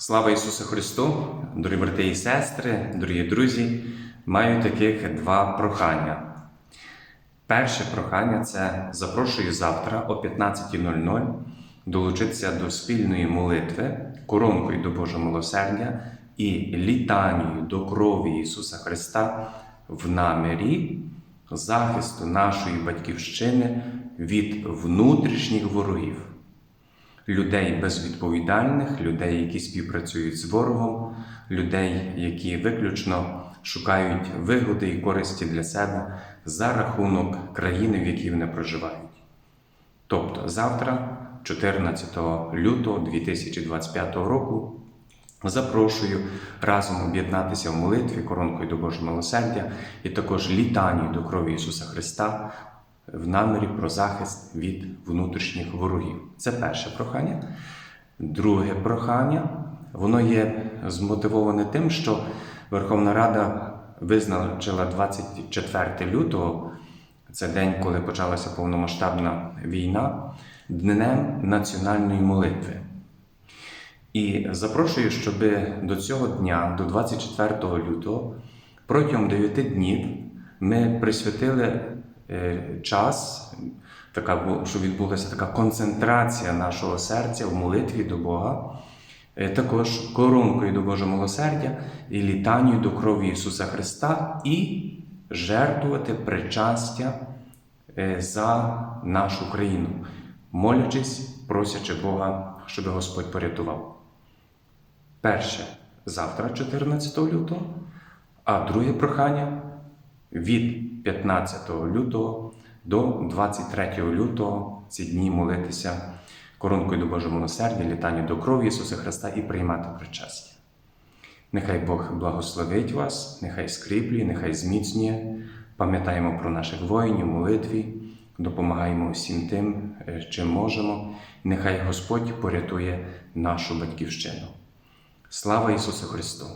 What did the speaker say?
Слава Ісусу Христу, дорогі брати і сестри, дорогі друзі, маю таких два прохання. Перше прохання це запрошую завтра о 15.00 долучитися до спільної молитви коронкою до Божого милосердя і літанію до крові Ісуса Христа в намірі захисту нашої батьківщини від внутрішніх ворогів людей безвідповідальних, людей, які співпрацюють з ворогом, людей, які виключно шукають вигоди і користі для себе за рахунок країни, в якій вони проживають. Тобто завтра, 14 лютого 2025 року, запрошую разом об'єднатися в молитві коронкою до Божого милосердя і також літанію до крові Ісуса Христа в намірі про захист від внутрішніх ворогів. Це перше прохання. Друге прохання, воно є змотивоване тим, що Верховна Рада визначила 24 лютого, це день, коли почалася повномасштабна війна, днем національної молитви. І запрошую, щоб до цього дня, до 24 лютого, протягом 9 днів ми присвятили час, така, щоб відбулася така концентрація нашого серця в молитві до Бога, е, також коронкою до Божого милосердя і літанню до крові Ісуса Христа і жертвувати причастя е, за нашу країну, молячись, просячи Бога, щоб Господь порятував. Перше завтра, 14 лютого, а друге прохання від 15 лютого до 23 лютого ці дні молитися коронкою до Божого милосердя, літанню до крові Ісуса Христа і приймати причастя. Нехай Бог благословить вас, нехай скріплює, нехай зміцнює. Пам'ятаємо про наших воїнів, молитві, допомагаємо всім тим, е, чим можемо. Нехай Господь порятує нашу батьківщину. Слава Ісусу Христу!